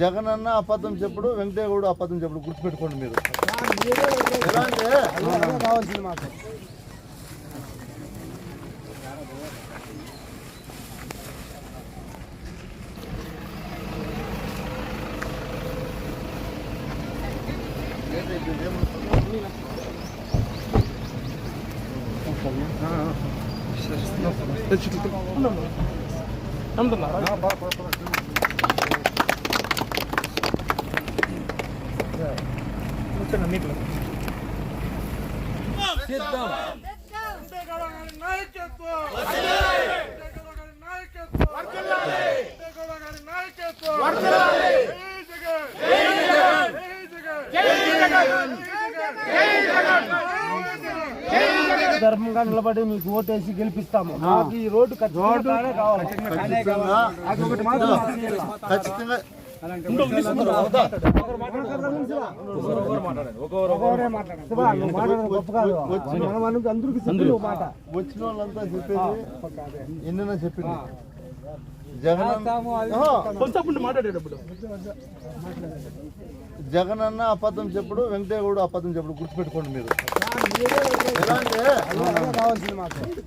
జగన్ అన్న అబద్ధం చెప్పుడు వెంకటయ్య గౌడ్ అబద్ధం చెప్పుడు. గుర్తుపెట్టుకోండి మీరు. ఎలా అంటే కావాల్సింది మాకు. ధర్మంగా నిలబడి మీకు ఓటేసి గెలిపిస్తాము. మాకు ఈ రోడ్డు ఖచ్చితంగా. వచ్చిన వాళ్ళంతా చెప్పేది ఎన్నైనా చెప్పింది జగన్ జగన్ అన్న అబద్ధం చెప్పుడు వెంకటయ్య గౌడ్ అబద్ధం చెప్పుడు గుర్తుపెట్టుకోండి మీరు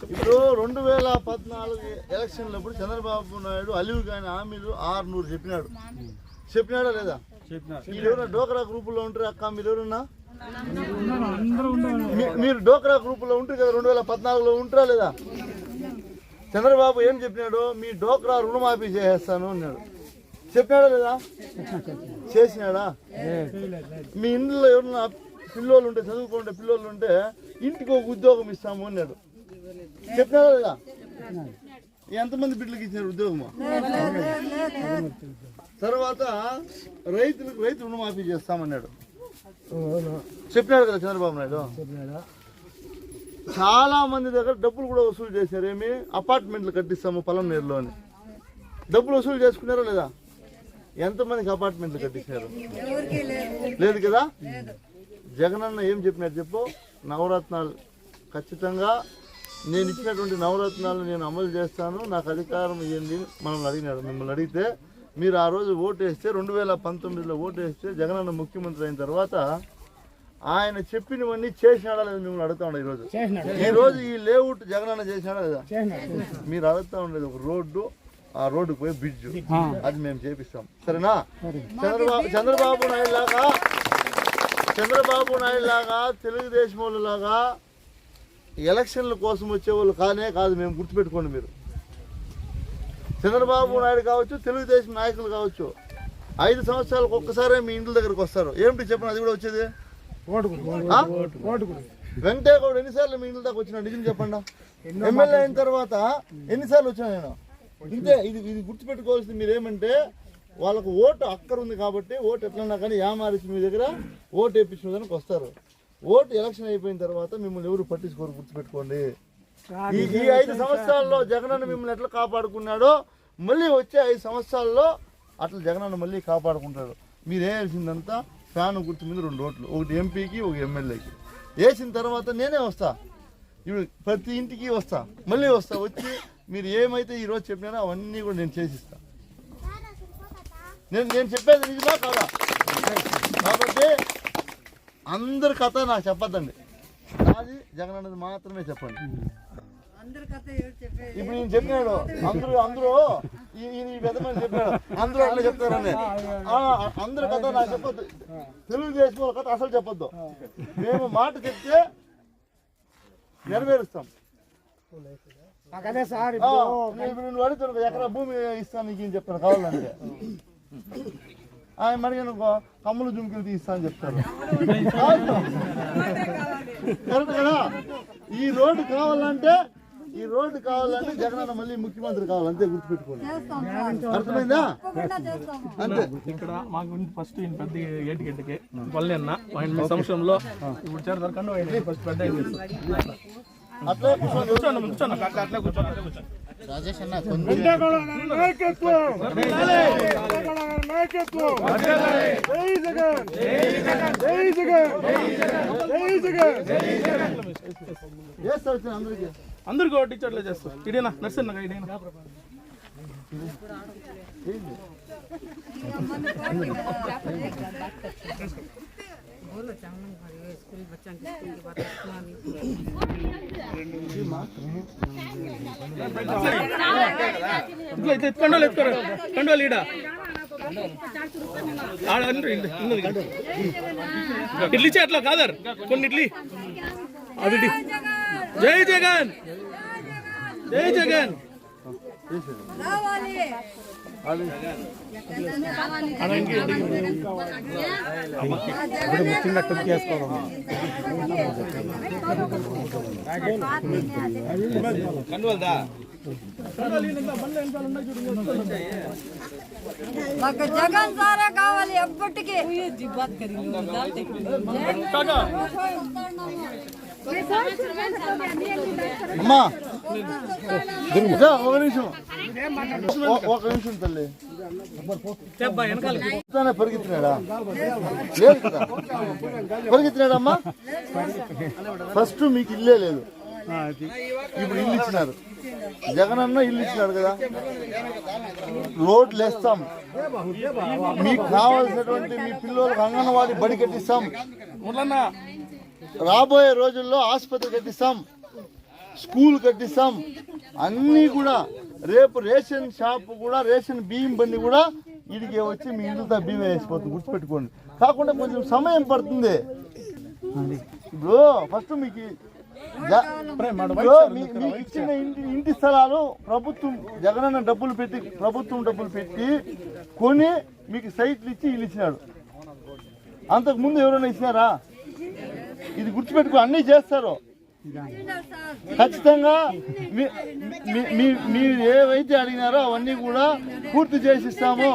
ఇప్పుడు రెండు వేల పద్నాలుగు ఎలక్షన్లప్పుడు చంద్రబాబు నాయుడు అలివి కాని హామీలు ఆరు నూరు చెప్పినాడు చెప్పినాడా లేదా? మీరు ఎవరైనా డోక్రా గ్రూపులో ఉంటారు అక్క? మీరు ఎవరన్నా మీ- మీరు డోక్రా గ్రూపులో ఉంటారు కదా రెండు వేల పద్నాలుగులో ఉంటారా లేదా? చంద్రబాబు ఏం చెప్పినాడు మీ డోక్రా రుణమాఫీ చేసేస్తాను అన్నాడు. చెప్పినాడా లేదా? చేసినాడా? మీ ఇంట్లో ఎవరన్నా పిల్లోళ్ళు ఉంటే చదువుకుంటే పిల్లోళ్ళు ఉంటే ఇంటికి ఒక ఉద్యోగం ఇస్తాము అన్నాడు. చెప్పినాడా లేదా? ఎంతమంది బిడ్డలకి ఇచ్చినారు ఉద్యోగము? తర్వాత రైతులకు రైతు రుణమాఫీ చేస్తామన్నాడు. చెప్పినాడు కదా చంద్రబాబు నాయుడు. చాలా మంది దగ్గర డబ్బులు కూడా వసూలు చేశారు. ఏమి? అపార్ట్మెంట్లు కట్టిస్తాము పొలం నీరులో అని. డబ్బులు వసూలు చేసుకున్నారా లేదా? ఎంతమందికి అపార్ట్మెంట్లు కట్టించారు? లేదు. కదా? జగనన్న ఏం చెప్పినాడు చెప్పు? నవరత్నాలు. ఖచ్చితంగా నేను ఇచ్చినటువంటి నవరత్నాలు నేను అమలు చేస్తాను. నాకు అధికారం ఇవ్వండి మనల్ని అడిగినాడు మిమ్మల్ని అడిగితే మీరు ఆ రోజు ఓటు వేస్తే రెండు వేల పంతొమ్మిదిలో ఓటు వేస్తే జగనన్న ముఖ్యమంత్రి అయిన తర్వాత ఆయన చెప్పినవన్నీ చేసినాడా లేదా మిమ్మల్ని అడుగుతా ఉండే ఈరోజు? చేసినాడు. ఈ రోజు ఈ లేఅవుట్ జగనన్న చేసినాడా లేదా? మీరు అడుగుతా ఉండేది ఒక రోడ్డు ఆ రోడ్డుకు పోయి బ్రిడ్జ్ అది మేము చేపిస్తాం. సరేనా? చంద్రబాబు చంద్రబాబు నాయుడు లాగా చంద్రబాబు నాయుడు లాగా తెలుగుదేశం వాళ్ళు లాగా ఎలక్షన్ల కోసం వచ్చే వాళ్ళు కానే కాదు మేము గుర్తుపెట్టుకోండి మీరు. చంద్రబాబు నాయుడు కావచ్చు తెలుగుదేశం నాయకులు కావచ్చు. ఐదు సంవత్సరాలకు ఒక్కసారే మీ ఇంటి దగ్గరకు వస్తారు. ఏమిటి చెప్పండి అది కూడా వచ్చేది? వెంకటయ్య గౌడ్ ఎన్నిసార్లు మీ ఇంటి దాకా వచ్చినా? నిజం చెప్పండి. ఎమ్మెల్యే అయిన తర్వాత ఎన్నిసార్లు వచ్చా నేను? ఇంతే ఇది ఇది గుర్తుపెట్టుకోవాల్సింది మీరు ఏమంటే వాళ్ళకు ఓటు అక్కర ఉంది కాబట్టి ఓటు ఎట్లన్నా కానీ యామారిచి మీ దగ్గర ఓటు వేయించుకోవడానికి వస్తారు. ఓటు ఎలక్షన్ అయిపోయిన తర్వాత మిమ్మల్ని ఎవరు పట్టించుకోరు గుర్తుపెట్టుకోండి. ఈ ఈ ఐదు సంవత్సరాల్లో జగనన్న మిమ్మల్ని ఎట్లా కాపాడుకున్నాడో మళ్ళీ వచ్చే ఐదు సంవత్సరాల్లో అట్లా జగనన్న మళ్ళీ కాపాడుకుంటాడు. మీరు వేయాల్సిందంతా ఫ్యాన్ గుర్తు మీద రెండు ఓట్లు. ఒకటి ఎంపీకి ఒక ఎమ్మెల్యేకి. వేసిన తర్వాత నేనే వస్తా. ఇప్పుడు ప్రతి ఇంటికి వస్తా. మళ్ళీ వస్తా. వచ్చి మీరు ఏమైతే ఈరోజు చెప్పినారో అవన్నీ కూడా నేను చేసిస్తా. నేను నేను చెప్పేది నిజమా కదా? కాబట్టి అందరి కథ నాకు చెప్పద్దండి. నాది జగన్ అన్నది మాత్రమే చెప్పండి. ఇప్పుడు ఈయన చెప్పినాడు. అందరూ అందరూ ఈ- ఈయన ఈ పెద్దమని చెప్పినాడు అందరూ అట్లా చెప్తారని. ఆ, అందరి కథ నాకు చెప్పొద్దు. తెలుగుదేశం వాళ్ళ కథ అసలు చెప్పొద్దు. మేము మాట చెప్తే నెరవేరుస్తాం. అదే సార్ నువ్వు అడుగుతాను ఎకరా భూమి ఇస్తాను నీకు ఏం చెప్తాను కావాలంటే. ఆయన మరి అనుకో కమ్ములు జుంకులు తీస్తా అని చెప్తారు కరెక్ట్ కదా? ఈ రోడ్డు కావాలంటే ఈ రోడ్డు కావాలంటే జగనన్న మళ్ళీ ముఖ్యమంత్రి కావాలి అంతే గుర్తుపెట్టుకోండి. అర్థమైందా? అంతే. ఇక్కడ మాకు ఫస్ట్ ఈయన పెద్ద ఏటి గంటకి. పల్లె అన్న ఆయన మీ సంవత్సరంలో ఇప్పుడు చేరదరకండి ఆయన ఫస్ట్ పెద్ద. అట్లే కూర్చోండి. కూర్చోండి అట్లా అట్లా అందరికీ? ఒకటి టీచర్లే చేస్తారు. ఇడేనా? నర్సన్న ఇడేనా? ఇట్లా ఎత్తుకోరు. కండోలు ఈడ. ఇడ్లీ చేట్లో కాదర్. కొన్ని ఇడ్లీ. అది జై జగన్! జై జగన్! మాకు జగన్ సారే కావాలి ఎప్పటికీ. అమ్మా. ఒక నిమిషం. ఒక నిమిషం తల్లి. పరిగెత్తినాడా? లేదు కదా? పరిగెత్తినాడమ్మా? ఫస్ట్ మీకు ఇల్లే లేదు. ఇప్పుడు ఇల్లు ఇచ్చినారు. జగన్ అన్న ఇల్లు ఇచ్చినాడు కదా? రోడ్లు వేస్తాం. మీకు కావాల్సినటువంటి మీ పిల్లలకు అంగన్వాడీ బడి కట్టిస్తాం. రాబోయే రోజుల్లో ఆసుపత్రి కట్టిస్తాం. స్కూల్ కట్టిస్తాం. అన్నీ కూడా రేపు రేషన్ షాప్ కూడా రేషన్ బియ్యం బండి కూడా ఇడికి వచ్చి మీ ఇంట్లో బియ్యం వేసిపోతుంది. గుర్తుపెట్టుకోండి. కాకుండా కొంచెం సమయం పడుతుంది. ఇప్పుడు ఫస్ట్ మీకు మీకు ఇచ్చిన ఇంటి ఇంటి స్థలాలు ప్రభుత్వం జగనన్న డబ్బులు పెట్టి ప్రభుత్వం డబ్బులు పెట్టి కొని మీకు సైట్లు ఇచ్చి ఇల్లు ఇచ్చినాడు. అంతకు ముందు ఎవరైనా ఇచ్చినారా? ఇది గుర్తుపెట్టుకో అన్నీ చేస్తారు. ఖచ్చితంగా మీ- మీ- మీ- మీరు ఏవైతే అడిగినారో అవన్నీ కూడా పూర్తి చేసి ఇస్తాము.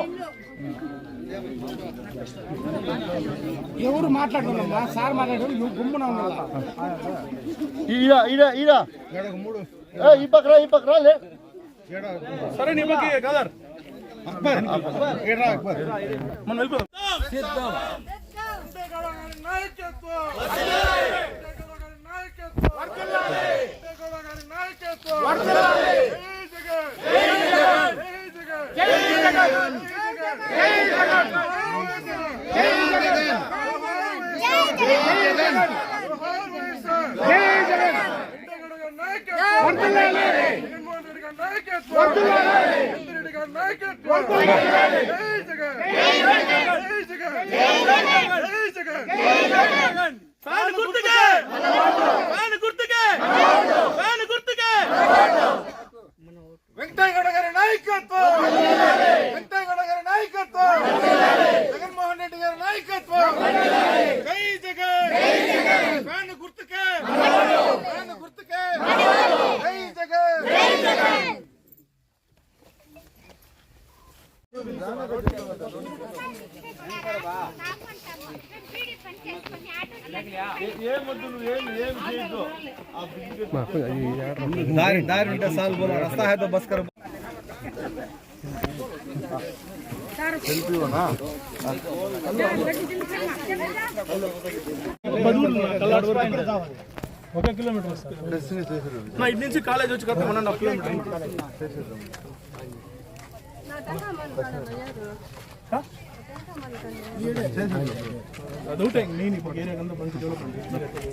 ఎవరు మాట్లాడుతున్నామ్మా సార్ మాట్లాడారు నువ్వు గుమ్మున ఈడ ఈడ ఈడ. ఏ, ఈ పక్కరా ఈ పక్కరా లే. సరే నీ పక్కకి కాదర్. మనం వెళ్ళిపోదాం. జగన్ दारी दारी उनका साल बोला रास्ता है तो बस करो సెల్ఫీనా ఒక కిలోమీటర్ సార్ డెస్టినీ చేసారు నా ఇటు నుంచి కాలేజ్ వచ్చి కదా వన్ అండ్ హాఫ్ కిలోమీటర్ అది ఒకటే నేను ఇప్పుడు ఏరియా కంతా మంచి డెవలప్మెంట్